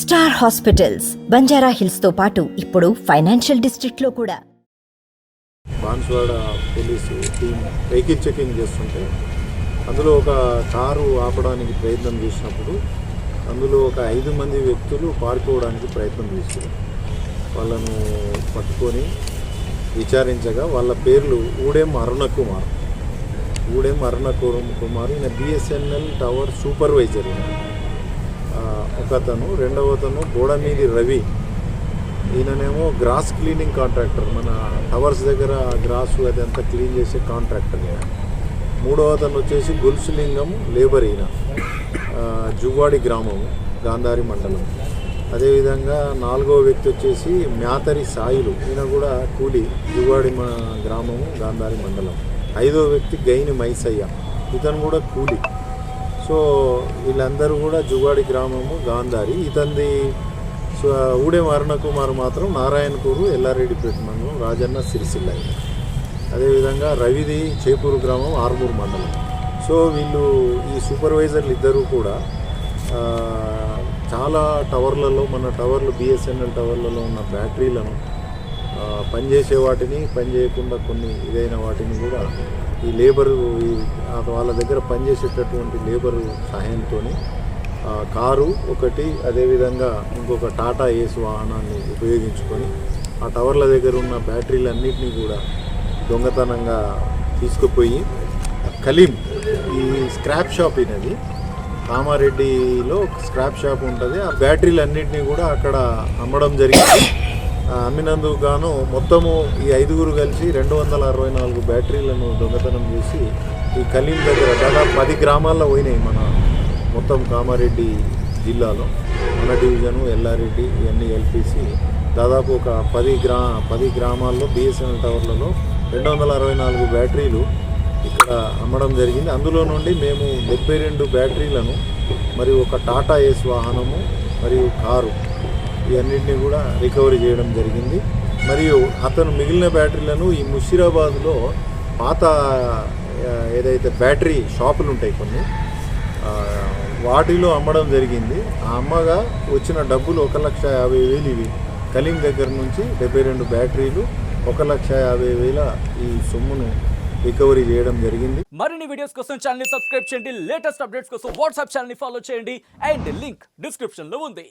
Star hospitals Banjara హిల్స్తో పాటు ఇప్పుడు financial డిస్ట్రిక్ట్లో కూడా. Banswada police team vehicle checking చేస్తుంటే అందులో ఒక కారు ఆపడానికి ప్రయత్నం చేసినప్పుడు అందులో ఒక ఐదు మంది వ్యక్తులు పారిపోవడానికి ప్రయత్నం చేశారు. వాళ్ళను పట్టుకొని విచారించగా వాళ్ళ పేర్లు ఊడెం అరుణ కుమార్ ఊడెం అరుణ కుమార్ ఈయన బిఎస్ఎన్ఎల్ టవర్ సూపర్వైజర్. ఈయన. ఒకతను రెండవ అతను బోడమీది రవి. ఈయననేమో గ్రాస్ క్లీనింగ్ కాంట్రాక్టర్. మన టవర్స్ దగ్గర గ్రాస్ అదంతా క్లీన్ చేసే కాంట్రాక్టర్ ఈయన. మూడవ అతను వచ్చేసి గొలుసులింగం లేబర్ ఈయన. జువ్వాడి గ్రామం గాంధారి మండలం. అదేవిధంగా నాలుగవ వ్యక్తి వచ్చేసి మ్యాతరి సాయిలు. ఈయన కూడా కూలి జువ్వాడి మా గ్రామము గాంధారి మండలం. ఐదవ వ్యక్తి గైని మైసయ్య. ఇతను కూడా కూలి. సో వీళ్ళందరూ కూడా జుగాడి గ్రామము గాంధారి. ఇతంది ఊడే ఊడెం అరుణకుమార్ మాత్రం నారాయణపూరు ఎల్లారెడ్డిపేట మండలం రాజన్న సిరిసిల్ల అదేవిధంగా రవిది చేపూరు గ్రామం ఆర్మూరు మండలం. సో వీళ్ళు ఈ సూపర్వైజర్లు ఇద్దరూ కూడా చాలా టవర్లలో మన టవర్లు బిఎస్ఎన్ఎల్ టవర్లలో ఉన్న బ్యాటరీలను పనిచేసే వాటిని పనిచేయకుండా కొన్ని ఇదైన వాటిని కూడా ఈ లేబరు వాళ్ళ దగ్గర పనిచేసేటటువంటి లేబరు సహాయంతో కారు ఒకటి అదేవిధంగా ఇంకొక టాటా ఏస్ వాహనాన్ని ఉపయోగించుకొని ఆ టవర్ల దగ్గర ఉన్న బ్యాటరీలన్నింటినీ కూడా దొంగతనంగా తీసుకుపోయి కలీం ఈ స్క్రాప్ షాప్ ఇది కామారెడ్డిలో స్క్రాప్ షాప్ ఉంటుంది ఆ బ్యాటరీలన్నింటినీ కూడా అక్కడ అమ్మడం జరిగింది. అమ్మినందుకు గాను మొత్తము ఈ ఐదుగురు కలిసి రెండు వందల అరవై నాలుగు బ్యాటరీలను దొంగతనం చేసి ఈ కలీం దగ్గర దాదాపు పది గ్రామాల్లో పోయినాయి మన మొత్తం కామారెడ్డి జిల్లాలో. మన డివిజను ఎల్లారెడ్డి ఇవన్నీ ఎల్పిసి దాదాపు ఒక పది గ్రా పది గ్రామాల్లో బిఎస్ఎన్ఎల్ టవర్లలో రెండు వందల అరవై నాలుగు బ్యాటరీలు ఇక్కడ అమ్మడం జరిగింది. అందులో నుండి మేము డెబ్బై రెండు బ్యాటరీలను మరియు ఒక టాటా ఏస్ వాహనము మరియు కారు ఇవన్నింటినీ కూడా రికవరీ చేయడం జరిగింది. మరియు అతను మిగిలిన బ్యాటరీలను ఈ ముషిరాబాద్లో పాత ఏదైతే బ్యాటరీ షాపులు ఉంటాయి కొన్ని వాటిలో అమ్మడం జరిగింది. ఆ అమ్మగా వచ్చిన డబ్బులు ఒక లక్ష యాభై వేలు ఇవి. కలీం దగ్గర నుంచి డెబ్బై రెండు బ్యాటరీలు ఒక లక్ష యాభై వేల ఈ సొమ్మును రికవరీ చేయడం జరిగింది. మరిన్ని వీడియోస్ కోసం ఛానల్ సబ్స్క్రైబ్ చేయండి. లేటెస్ట్ అప్డేట్స్ కోసం వాట్సాప్ ఛానల్ ఫాలో చేయండి. అండ్ లింక్ డిస్క్రిప్షన్లో ఉంది.